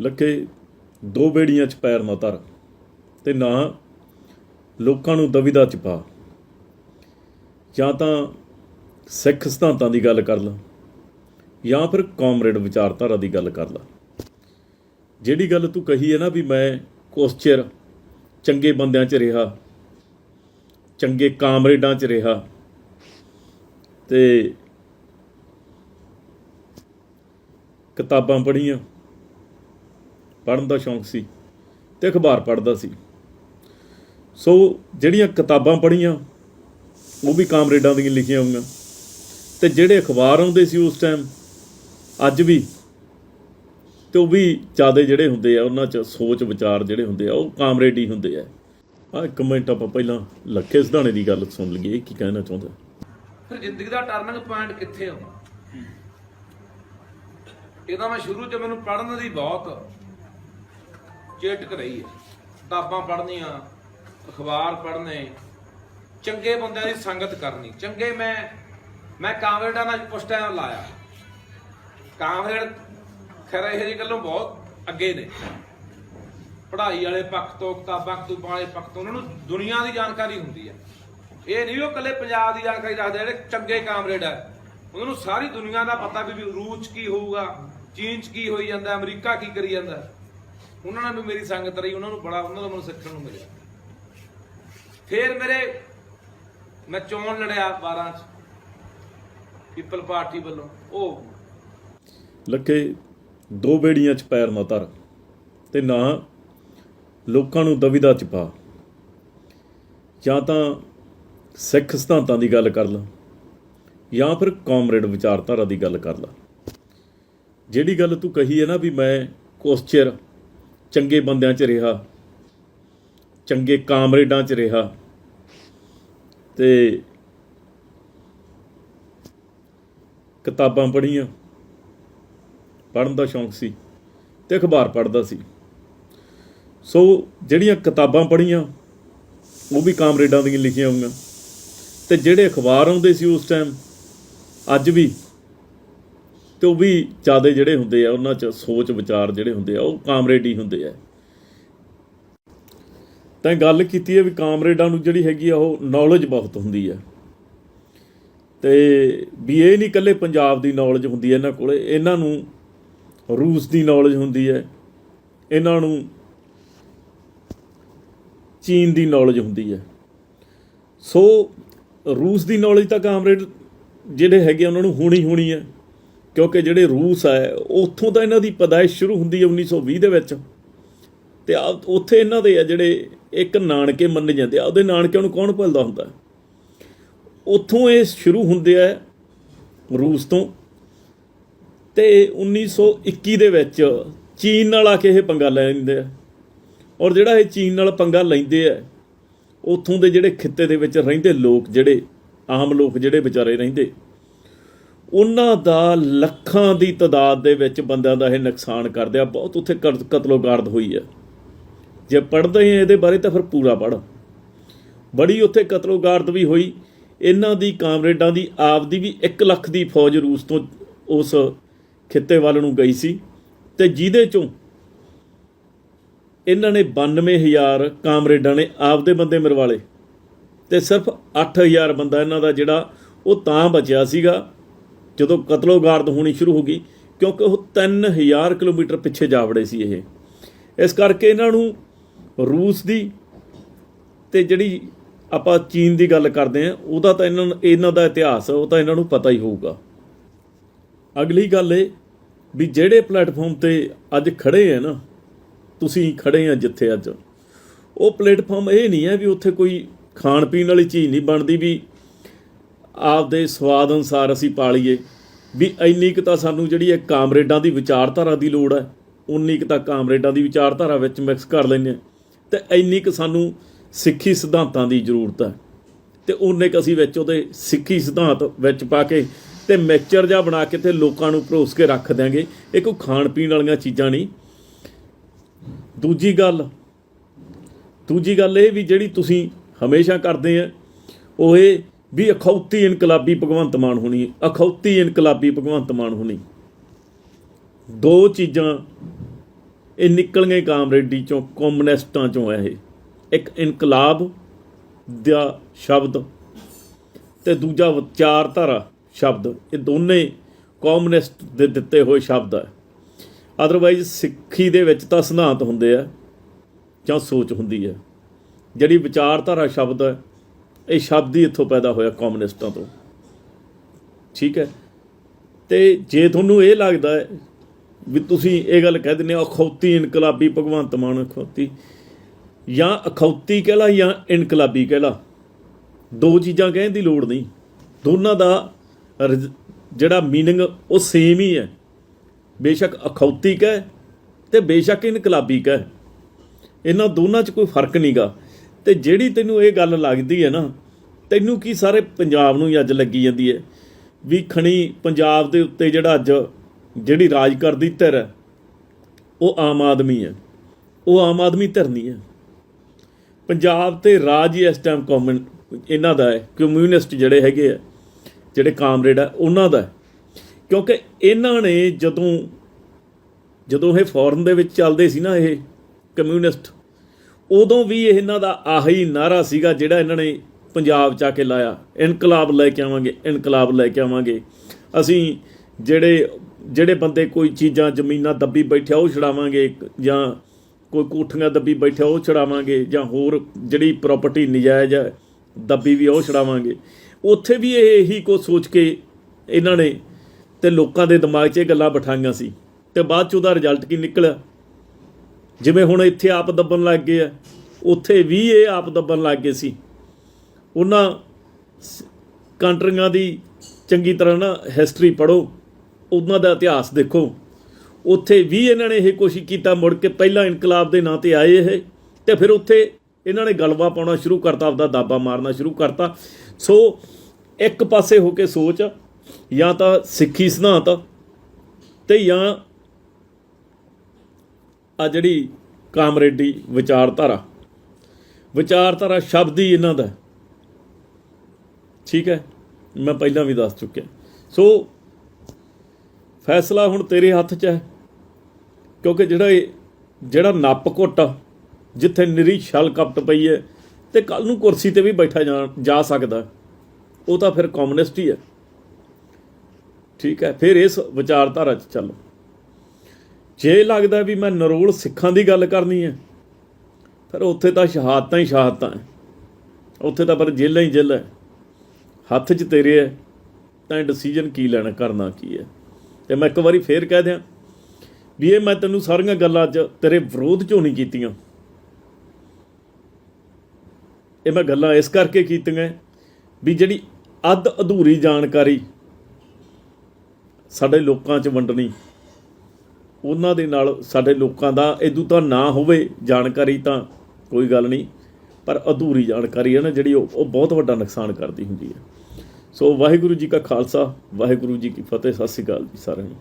ਲੱਖੇ ਦੋ ਬੇੜੀਆਂ 'ਚ ਪੈਰ ਨਾ ਧਰ ਤੇ ਨਾ ਲੋਕਾਂ ਨੂੰ ਦਵਿਦਾ ਚ ਪਾ ਜਾਂ ਤਾਂ ਸਿੱਖ ਸਿਧਾਂਤਾਂ ਦੀ ਗੱਲ ਕਰ ਲਾ, ਜਾਂ ਫਿਰ ਕਾਮਰੇਡ ਵਿਚਾਰਧਾਰਾ ਦੀ ਗੱਲ ਕਰ ਲਾ। ਜਿਹੜੀ ਗੱਲ ਤੂੰ ਕਹੀ ਹੈ ਨਾ ਵੀ ਮੈਂ ਕੁਛ ਚਿਰ ਚੰਗੇ ਬੰਦਿਆਂ 'ਚ ਰਿਹਾ, ਚੰਗੇ ਕਾਮਰੇਡਾਂ 'ਚ ਰਿਹਾ, ਤੇ ਕਿਤਾਬਾਂ ਪੜ੍ਹੀਆਂ ਪੜਨ ਦਾ ਸ਼ੌਂਕ ਸੀ ਤੇ ਅਖਬਾਰ ਪੜ੍ਹਦਾ ਸੀ। ਸੋ ਜਿਹੜੀਆਂ ਕਿਤਾਬਾਂ ਪੜੀਆਂ ਉਹ ਵੀ ਕਾਮਰੇਡਾਂ ਦੀਆਂ ਲਿਖੀਆਂ ਹੋਈਆਂ। ਤੇ ਜਿਹੜੇ ਅਖਬਾਰ ਆਉਂਦੇ ਸੀ ਉਸ ਟਾਈਮ ਅੱਜ ਵੀ, ਤੇ ਉਹ ਵੀ ਜਿਆਦੇ ਜਿਹੜੇ ਹੁੰਦੇ ਆ, ਉਹਨਾਂ 'ਚ ਸੋਚ ਵਿਚਾਰ ਜਿਹੜੇ ਹੁੰਦੇ ਆ, ਉਹ ਕਾਮਰੇਡ ਹੀ ਹੁੰਦੇ ਆ। ਆ ਮਿੰਟ ਆਪਾਂ ਪਹਿਲਾਂ ਲੱਖੇ ਸਿਧਾਣੇ ਦੀ ਗੱਲ ਸੁਣ ਲਈਏ ਕੀ ਕਹਿਣਾ ਚਾਹੁੰਦਾ? ਫਿਰ ਜ਼ਿੰਦਗੀ ਦਾ ਟਰਨਿੰਗ ਪੁਆਇੰਟ ਕਿੱਥੇ ਆਉਂਦਾ ਇਹਦਾ ਮੈਂ ਸ਼ੁਰੂ ਚ ਮੈਨੂੰ ਪੜ੍ਹਨ ਦੀ ਬਹੁਤ ਚੇਟਕ ਰਹੀ ਹੈ ਕਿਤਾਬਾਂ ਪੜ੍ਹਨੀਆਂ, ਅਖਬਾਰ ਪੜ੍ਹਨੇ, ਚੰਗੇ ਬੰਦਿਆਂ ਦੀ ਸੰਗਤ ਕਰਨੀ। ਚੰਗੇ ਮੈਂ ਮੈਂ ਕਾਂਗਰੇਡਾਂ ਨਾਲ ਕੁਛ ਟਾਈਮ ਲਾਇਆ। ਕਾਂਗਰੇਡ ਖਰੇ ਇਹ ਜੀ ਗੱਲੋਂ ਬਹੁਤ ਅੱਗੇ ਨੇ। ਪੜ੍ਹਾਈ ਵਾਲੇ ਪੱਖ ਤੋਂ, ਕਿਤਾਬਾਂ ਕਤੂਬਾਂ ਵਾਲੇ ਪੱਖ ਤੋਂ ਉਹਨਾਂ ਨੂੰ ਦੁਨੀਆ ਦੀ ਜਾਣਕਾਰੀ ਹੁੰਦੀ ਹੈ ਇਹ ਨਹੀਂ ਉਹ ਇਕੱਲੇ ਪੰਜਾਬ ਦੀ ਜਾਣਕਾਰੀ ਰੱਖਦੇ ਜਿਹੜੇ ਚੰਗੇ ਕਾਮਰੇਡ ਆ। ਉਹਨਾਂ ਨੂੰ ਸਾਰੀ ਦੁਨੀਆ ਦਾ ਪਤਾ ਵੀ ਵੀ ਰੂਸ 'ਚ ਕੀ ਹੋਊਗਾ, ਚੀਨ 'ਚ ਕੀ ਹੋਈ ਜਾਂਦਾ, ਅਮਰੀਕਾ ਕੀ ਕਰੀ ਜਾਂਦਾ। ਉਹਨਾਂ ਨਾਲ ਵੀ ਮੇਰੀ ਸੰਗਤ ਰਹੀ, ਉਹਨਾਂ ਨੂੰ ਬੜਾ, ਉਹਨਾਂ ਦਾ ਮੈਨੂੰ ਸਿੱਖਣ ਨੂੰ ਮਿਲਿਆ। ਫਿਰ ਮੇਰੇ ਮੈਂ ਚੋਣ ਲੜਿਆ 12 ਚ, ਪੀਪਲ ਪਾਰਟੀ ਵੱਲੋਂ, ਉਹ ਲੱਕੇ ਦੋ ਬੇੜੀਆਂ 'ਚ ਪੈਰ ਨਾ ਧਰ ਤੇ ਨਾ ਲੋਕਾਂ ਨੂੰ ਦਵਿਦਾ ਚ ਪਾ। ਜਾਂ ਤਾਂ ਸਿੱਖ ਸਿਧਾਂਤਾਂ ਦੀ ਗੱਲ ਕਰ ਲਾ, ਜਾਂ ਫਿਰ ਕਾਮਰੇਡ ਵਿਚਾਰਧਾਰਾ ਦੀ ਗੱਲ ਕਰ ਲਾ। ਜਿਹੜੀ ਗੱਲ ਤੂੰ ਕਹੀ ਹੈ ਨਾ ਵੀ ਮੈਂ ਕੁਛ ਚਿਰ ਚੰਗੇ ਬੰਦਿਆਂ 'ਚ ਰਿਹਾ, ਚੰਗੇ ਕਾਮਰੇਡਾਂ 'ਚ ਰਿਹਾ ਤੇ ਕਿਤਾਬਾਂ ਪੜ੍ਹੀਆਂ, ਪੜ੍ਹਨ ਦਾ ਸ਼ੌਂਕ ਸੀ ਤੇ ਅਖਬਾਰ ਪੜ੍ਹਦਾ ਸੀ। ਸੋ ਜਿਹੜੀਆਂ ਕਿਤਾਬਾਂ ਪੜ੍ਹੀਆਂ, ਉਹ ਵੀ ਕਾਮਰੇਡਾਂ ਦੀਆਂ ਲਿਖੀਆਂ ਹੋਈਆਂ ਤੇ ਜਿਹੜੇ ਅਖਬਾਰ ਆਉਂਦੇ ਸੀ ਉਸ ਟਾਈਮ ਅੱਜ ਵੀ ਤੇ ਉਹ ਵੀ ਜਿਆਦੇ ਜਿਹੜੇ ਹੁੰਦੇ ਆ ਉਹਨਾਂ 'ਚ ਸੋਚ ਵਿਚਾਰ ਜਿਹੜੇ ਹੁੰਦੇ ਆ ਉਹ ਕਾਮਰੇਡ ਹੀ ਹੁੰਦੇ ਆ। ਤਾਂ ਗੱਲ ਕੀਤੀ ਹੈ ਵੀ ਕਾਮਰੇਡਾਂ ਨੂੰ ਜਿਹੜੀ ਹੈਗੀ ਆ ਉਹ ਨੌਲੇਜ ਬਹੁਤ ਹੁੰਦੀ ਆ। ਤੇ ਵੀ ਇਹ ਨਹੀਂ ਇਕੱਲੇ ਪੰਜਾਬ ਦੀ ਨੌਲੇਜ ਹੁੰਦੀ ਹੈ ਇਹਨਾਂ ਕੋਲੇ ਇਹਨਾਂ ਨੂੰ ਰੂਸ ਦੀ ਨੌਲੇਜ ਹੁੰਦੀ ਹੈ ਇਹਨਾਂ ਨੂੰ ਚੀਨ ਦੀ ਨੌਲੇਜ ਹੁੰਦੀ ਹੈ ਸੋ ਰੂਸ ਦੀ ਨੌਲੇਜ ਤਾਂ ਕਾਮਰੇਡ ਜਿਹੜੇ ਹੈਗੇ ਆ, ਉਹਨਾਂ ਨੂੰ ਹੋਣੀ ਹੋਣੀ ਹੈ ਕਿਉਂਕਿ ਜਿਹੜੇ ਰੂਸ ਹੈ ਉੱਥੋਂ ਤਾਂ ਇਹਨਾਂ ਦੀ ਪਦਾਇਸ਼ ਸ਼ੁਰੂ ਹੁੰਦੀ ਹੈ 1920 ਦੇ ਵਿੱਚ। ਤੇ ਆ, ਉੱਥੇ ਇਹਨਾਂ ਦੇ ਆ ਜਿਹੜੇ ਇੱਕ ਨਾਨਕੇ ਮੰਨੇ ਜਾਂਦੇ ਆ, ਉਹਦੇ ਨਾਨਕਿਆਂ ਨੂੰ ਕੌਣ ਭੁੱਲਦਾ ਹੁੰਦਾ? ਉੱਥੋਂ ਇਹ ਸ਼ੁਰੂ ਹੁੰਦੇ ਆ ਰੂਸ ਤੋਂ। ਤੇ 1921 ਦੇ ਵਿੱਚ ਚੀਨ ਨਾਲ ਆ ਕੇ ਇਹ ਪੰਗਾ ਲੈ ਲੈਂਦੇ ਆ। ਔਰ ਜਿਹੜਾ ਇਹ ਚੀਨ ਨਾਲ ਪੰਗਾ ਲੈਂਦੇ ਆ, ਉੱਥੋਂ ਦੇ ਜਿਹੜੇ ਖਿੱਤੇ ਦੇ ਵਿੱਚ ਰਹਿੰਦੇ ਲੋਕ, ਜਿਹੜੇ ਆਮ ਲੋਕ ਜਿਹੜੇ ਵਿਚਾਰੇ ਰਹਿੰਦੇ ਉਹਨਾਂ ਦਾ ਲੱਖਾਂ ਦੀ ਤਾਦਾਦ ਦੇ ਵਿੱਚ ਬੰਦਿਆਂ ਦਾ ਇਹ ਨੁਕਸਾਨ ਕਰਦੇ ਆ। ਬਹੁਤ ਉੱਥੇ ਕਰ- ਕਤਲੋਗਾਰਦ ਹੋਈ ਆ। ਜੇ ਪੜ੍ਹਦੇ ਹੀ ਇਹਦੇ ਬਾਰੇ ਤਾਂ ਫਿਰ ਪੂਰਾ ਪੜ੍ਹ। ਬੜੀ ਉੱਥੇ ਕਤਲੋਗਾਰਦ ਵੀ ਹੋਈ। ਇਹਨਾਂ ਦੀ ਕਾਮਰੇਡਾਂ ਦੀ ਆਪਦੀ ਵੀ 1 ਲੱਖ ਦੀ ਫੌਜ ਰੂਸ ਤੋਂ ਉਸ ਖਿੱਤੇ ਵੱਲ ਨੂੰ ਗਈ ਸੀ ਤੇ ਜਿਹਦੇ ਚੋਂ ਇਹਨਾਂ ਨੇ 92000 ਕਾਮਰੇਡਾਂ ਨੇ ਆਪਦੇ ਬੰਦੇ ਮਰਵਾਲੇ ਤੇ ਸਿਰਫ 8000 ਬੰਦਾ ਇਹਨਾਂ ਦਾ ਜਿਹੜਾ ਉਹ ਤਾਂ ਬਚਿਆ ਸੀਗਾ। ਜਦੋਂ ਕਤਲੋਗਾਰਦ ਹੋਣੀ ਸ਼ੁਰੂ ਹੋ ਗਈ, ਕਿਉਂਕਿ ਉਹ 3000 ਕਿਲੋਮੀਟਰ ਪਿੱਛੇ ਜਾ ਵੜੇ ਸੀ ਇਹ। ਇਸ ਕਰਕੇ ਇਹਨਾਂ ਨੂੰ ਰੂਸ ਦੀ ਤੇ ਜਿਹੜੀ ਆਪਾਂ ਚੀਨ ਦੀ ਗੱਲ ਕਰਦੇ ਆ ਉਹਦਾ ਤਾਂ ਇਹਨਾਂ ਇਹਨਾਂ ਦਾ ਇਤਿਹਾਸ, ਉਹ ਤਾਂ ਇਹਨਾਂ ਨੂੰ ਪਤਾ ਹੀ ਹੋਊਗਾ। ਅਗਲੀ ਗੱਲ ਇਹ ਵੀ ਜਿਹੜੇ ਪਲੇਟਫਾਰਮ ਤੇ ਅੱਜ ਖੜੇ ਆ ਨਾ, ਤੁਸੀਂ ਖੜੇ ਆ ਜਿੱਥੇ ਅੱਜ। ਉਹ ਪਲੇਟਫਾਰਮ ਇਹ ਨਹੀਂ ਹੈ ਵੀ ਉੱਥੇ ਕੋਈ ਖਾਣ ਪੀਣ ਵਾਲੀ ਚੀਜ਼ ਨਹੀਂ ਬਣਦੀ ਵੀ ਆਪਦੇ ਸਵਾਦ ਅਨੁਸਾਰ ਅਸੀਂ ਪਾ ਲਈਏ। ਵੀ ਇੰਨੀ ਕੁ ਤਾਂ ਸਾਨੂੰ ਜਿਹੜੀ ਹੈ ਕਾਮਰੇਡਾਂ ਦੀ ਵਿਚਾਰਧਾਰਾ ਦੀ ਲੋੜ ਹੈ, ਉਨੀ ਕੁ ਤਾਂ ਕਾਮਰੇਡਾਂ ਦੀ ਵਿਚਾਰਧਾਰਾ ਵਿੱਚ ਮਿਕਸ ਕਰ ਲੈਂਦੇ ਹਾਂ। ਤੇ ਇੰਨੀ ਕੁ ਸਾਨੂੰ ਸਿੱਖੀ ਸਿਧਾਂਤਾਂ ਦੀ ਜ਼ਰੂਰਤ ਹੈ। ਤੇ ਉਹਨੇ ਕੁ ਅਸੀਂ ਵਿੱਚ ਉਹਦੇ ਸਿੱਖੀ ਸਿਧਾਂਤ ਵਿੱਚ ਪਾ ਕੇ ਤੇ ਮਿਕਸਚਰ ਜਿਹਾ ਬਣਾ ਕੇ ਤੇ ਲੋਕਾਂ ਨੂੰ ਪਰੋਸ ਕੇ ਰੱਖ ਦਿਆਂਗੇ। ਇਹ ਕੋਈ ਖਾਣ ਪੀਣ ਵਾਲੀਆਂ ਚੀਜ਼ਾਂ ਨਹੀਂ। ਦੂਜੀ ਗੱਲ ਦੂਜੀ ਗੱਲ ਇਹ ਵੀ ਜਿਹੜੀ ਤੁਸੀਂ ਹਮੇਸ਼ਾ ਕਰਦੇ ਆ, ਉਹ ਇਹ ਵੀ ਅਖੌਤੀ ਇਨਕਲਾਬੀ ਭਗਵੰਤ ਮਾਨ ਹੋਣੀ ਅਖੌਤੀ ਇਨਕਲਾਬੀ ਭਗਵੰਤ ਮਾਨ ਹੋਣੀ। ਦੋ ਚੀਜ਼ਾਂ, ਇਹ ਨਿਕਲਣਗੇ ਕਾਮਰੇਡੀ ਚੋਂ, ਕਮਿਊਨਿਸਟਾਂ ਚੋਂ ਇਹ। ਇੱਕ ਇਨਕਲਾਬ ਦਾ ਸ਼ਬਦ ਤੇ ਦੂਜਾ ਵਿਚਾਰਧਾਰਾ ਸ਼ਬਦ। ਇਹ ਦੋਨੇ ਕਮਿਊਨਿਸਟ ਦੇ ਦਿੱਤੇ ਹੋਏ ਸ਼ਬਦ ਹੈ ਅਦਰਵਾਈਜ਼ ਸਿੱਖੀ ਦੇ ਵਿੱਚ ਤਾਂ ਸਿਧਾਂਤ ਹੁੰਦੇ ਆ ਜਾਂ ਸੋਚ ਹੁੰਦੀ ਹੈ ਜਿਹੜੀ ਵਿਚਾਰਧਾਰਾ ਸ਼ਬਦ ਹੈ ਇਹ ਸ਼ਬਦ ਹੀ ਇੱਥੋਂ ਪੈਦਾ ਹੋਇਆ ਕਮਿਊਨਿਸਟਾਂ ਤੋਂ। ਠੀਕ ਹੈ? ਤੇ ਜੇ ਤੁਹਾਨੂੰ ਇਹ ਲੱਗਦਾ ਹੈ ਵੀ ਤੁਸੀਂ ਇਹ ਗੱਲ ਕਹਿ ਦਿੰਦੇ ਹੋ, ਅਖੌਤੀ ਇਨਕਲਾਬੀ ਭਗਵੰਤ ਮਾਨ, ਅਖੌਤੀ, ਜਾਂ ਅਖੌਤੀ ਕਹਿ ਲਾ ਜਾਂ ਇਨਕਲਾਬੀ ਕਹਿ ਲਾ, ਦੋ ਚੀਜ਼ਾਂ ਕਹਿਣ ਦੀ ਲੋੜ ਨਹੀਂ। ਦੋਨਾਂ ਦਾ ਰਜ- ਜਿਹੜਾ ਮੀਨਿੰਗ ਉਹ ਸੇਮ ਹੀ ਹੈ। ਬੇਸ਼ੱਕ ਅਖੌਤੀ ਕਹਿ ਤੇ ਬੇਸ਼ੱਕ ਇਨਕਲਾਬੀ ਕਹਿ। ਇਹਨਾਂ ਦੋਨਾਂ 'ਚ ਕੋਈ ਫ਼ਰਕ ਨਹੀਂਗਾ ਤੇ ਜਿਹੜੀ ਤੈਨੂੰ ਇਹ ਗੱਲ ਲੱਗਦੀ ਹੈ ਨਾ, ਤੈਨੂੰ ਕੀ ਸਾਰੇ ਪੰਜਾਬ ਨੂੰ ਹੀ ਅੱਜ ਲੱਗੀ ਜਾਂਦੀ ਹੈ? ਵੀ ਖਣੀ ਪੰਜਾਬ ਦੇ ਉੱਤੇ ਜਿਹੜਾ ਅੱਜ ਜਿਹੜੀ ਰਾਜ ਕਰਦੀ ਧਿਰ ਹੈ, ਉਹ ਆਮ ਆਦਮੀ ਹੈ। ਉਹ ਆਮ ਆਦਮੀ ਧਿਰ ਨਹੀਂ ਹੈ। ਪੰਜਾਬ ਤੇ ਰਾਜ ਹੀ ਇਸ ਟਾਈਮ ਕਾਮਨ ਇਹਨਾਂ ਦਾ ਹੈ। ਕਮਿਊਨਿਸਟ ਜਿਹੜੇ ਹੈਗੇ ਆ, ਜਿਹੜੇ ਕਾਮਰੇਡ ਆ, ਉਹਨਾਂ ਦਾ ਕਿਉਂਕਿ ਇਹਨਾਂ ਨੇ ਜਦੋਂ ਜਦੋਂ ਇਹ ਫੋਰਨ ਦੇ ਵਿੱਚ ਚੱਲਦੇ ਸੀ ਨਾ ਇਹ ਕਮਿਊਨਿਸਟ ਉਦੋਂ ਵੀ ਇਹਨਾਂ ਦਾ ਆਹੀ ਨਾਰਾ ਸੀਗਾ ਜਿਹੜਾ ਇਹਨਾਂ ਨੇ ਪੰਜਾਬ ਚ ਆ ਕੇ ਲਾਇਆ। ਇਨਕਲਾਬ ਲੈ ਕੇ ਆਵਾਂਗੇ, ਇਨਕਲਾਬ ਲੈ ਕੇ ਆਵਾਂਗੇ। ਅਸੀਂ ਜਿਹੜੇ ਜਿਹੜੇ ਬੰਦੇ ਕੋਈ ਚੀਜ਼ਾਂ ਜ਼ਮੀਨਾਂ ਦੱਬੀ ਬੈਠਿਆ ਉਹ ਛਡਾਵਾਂਗੇ ਜਾਂ ਕੋਈ ਕੋਠੀਆਂ ਦੱਬੀ ਬੈਠਿਆ ਉਹ ਛਡਾਵਾਂਗੇ ਜਾਂ ਹੋਰ ਜਿਹੜੀ ਪ੍ਰਾਪਰਟੀ ਨਜਾਇਜ਼ ਹੈ ਦੱਬੀ ਵੀ ਉਹ ਛਡਾਵਾਂਗੇ। ਉੱਥੇ ਵੀ ਇਹ ਇਹੀ ਕੋ ਸੋਚ ਕੇ ਇਹਨਾਂ ਨੇ ਤੇ ਲੋਕਾਂ ਦੇ ਦਿਮਾਗ 'ਚ ਇਹ ਗੱਲਾਂ ਬਿਠਾਈਆਂ ਸੀ। ਤੇ ਬਾਅਦ 'ਚ ਉਹਦਾ ਰਿਜ਼ਲਟ ਕੀ ਨਿਕਲਿਆ? ਜਿਵੇਂ ਹੁਣ ਇੱਥੇ ਆਪ ਦੱਬਣ ਲੱਗ ਗਏ ਆ, ਉੱਥੇ ਵੀ ਇਹ ਆਪ ਦੱਬਣ ਲੱਗ ਗਏ ਸੀ। ਉਹਨਾਂ ਸ- ਕੰਟਰੀਆਂ ਦੀ ਚੰਗੀ ਤਰ੍ਹਾਂ ਨਾ ਹਿਸਟਰੀ ਪੜੋ ਉਹਨਾਂ ਦਾ ਇਤਿਹਾਸ ਦੇਖੋ। ਉੱਥੇ ਵੀ ਇਹਨਾਂ ਨੇ ਇਹ ਕੋਸ਼ਿਸ਼ ਕੀਤਾ, ਮੁੜ ਕੇ ਪਹਿਲਾਂ ਇਨਕਲਾਬ ਦੇ ਨਾਂ ਤੇ ਆਏ ਇਹ, ਤੇ ਫਿਰ ਉੱਥੇ ਇਹਨਾਂ ਨੇ ਗਲਵਾ ਪਾਉਣਾ ਸ਼ੁਰੂ ਕਰਤਾ, ਆਪਦਾ ਦਾਬਾ ਮਾਰਨਾ ਸ਼ੁਰੂ ਕਰਤਾ। ਸੋ ਇੱਕ ਪਾਸੇ ਹੋ ਕੇ ਸੋਚ, ਜਾਂ ਤਾਂ ਸਿੱਖੀ ਸਿਧਾਂਤ, ਤੇ ਜਾਂ ਆ ਜਿਹੜੀ ਕਾਮਰੇਡੀ ਵਿਚਾਰਧਾਰਾ। ਵਿਚਾਰਧਾਰਾ ਸ਼ਬਦ ਹੀ ਇਹਨਾਂ ਦਾ ਠੀਕ ਹੈ? ਮੈਂ ਪਹਿਲਾਂ ਵੀ ਦੱਸ ਚੁੱਕਿਆ। ਸੋ ਫੈਸਲਾ ਹੁਣ ਤੇਰੇ ਹੱਥ 'ਚ ਹੈ। ਕਿਉਂਕਿ ਜਿਹੜਾ ਇਹ, ਜਿਹੜਾ ਨੱਪ ਘੁੱਟ ਜਿੱਥੇ ਨਿਰੀ ਛਲ ਕਪਟ ਪਈ ਹੈ ਤੇ ਕੱਲ ਨੂੰ ਕੁਰਸੀ ਤੇ ਵੀ ਬੈਠਾ ਜਾ ਜਾ ਸਕਦਾ ਉਹ ਤਾਂ ਫਿਰ ਕਮਿਊਨਿਸਟ ਹੀ ਹੈ। ਠੀਕ ਹੈ? ਫਿਰ ਇਸ ਵਿਚਾਰਧਾਰਾ 'ਚ ਚੱਲੋ। ਜੇ ਲੱਗਦਾ ਵੀ ਮੈਂ ਨਰੋਲ ਸਿੱਖਾਂ ਦੀ ਗੱਲ ਕਰਨੀ ਹੈ, ਫਿਰ ਉੱਥੇ ਤਾਂ ਸ਼ਹਾਦਤਾਂ ਹੀ ਸ਼ਹਾਦਤਾਂ ਉੱਥੇ ਤਾਂ ਪਰ ਜੇਲਾਂ ਹੀ ਜੇਲਾਂ ਹੈ। ਹੱਥ 'ਚ ਤੇਰੇ ਹੈ, ਤਾਂ ਡਿਸੀਜਨ ਕੀ ਲੈਣਾ, ਕਰਨਾ ਕੀ ਹੈ? ਤੇ ਮੈਂ ਇੱਕ ਵਾਰੀ ਫੇਰ ਕਹਿ ਦਿਆਂ, ਵੀ ਇਹ ਮੈਂ ਤੈਨੂੰ ਸਾਰੀਆਂ ਗੱਲਾਂ ਅੱਜ ਤੇਰੇ ਵਿਰੋਧ 'ਚੋਂ ਨਹੀਂ ਕੀਤੀਆਂ। ਇਹ ਮੈਂ ਗੱਲਾਂ ਇਸ ਕਰਕੇ ਕੀਤੀਆਂ ਵੀ ਜਿਹੜੀ ਅੱਧ ਅਧੂਰੀ ਜਾਣਕਾਰੀ ਸਾਡੇ ਲੋਕਾਂ 'ਚ ਵੰਡਣੀ ਉਹਨਾਂ ਦੇ ਨਾਲ ਸਾਡੇ ਲੋਕਾਂ ਦਾ ਇਦੋਂ ਤਾਂ ਨਾ ਹੋਵੇ ਜਾਣਕਾਰੀ ਤਾਂ ਕੋਈ ਗੱਲ ਨਹੀਂ, ਪਰ ਅਧੂਰੀ ਜਾਣਕਾਰੀ ਹੈ ਨਾ ਜਿਹੜੀ ਉਹ ਉਹ ਬਹੁਤ ਵੱਡਾ ਨੁਕਸਾਨ ਕਰਦੀ ਹੁੰਦੀ ਹੈ। ਸੋ ਵਾਹਿਗੁਰੂ ਜੀ ਕਾ ਖਾਲਸਾ, ਵਾਹਿਗੁਰੂ ਜੀ ਕੀ ਫਤਿਹ, ਸਤਿ ਸ੍ਰੀ ਅਕਾਲ ਜੀ ਸਾਰਿਆਂ ਨੂੰ।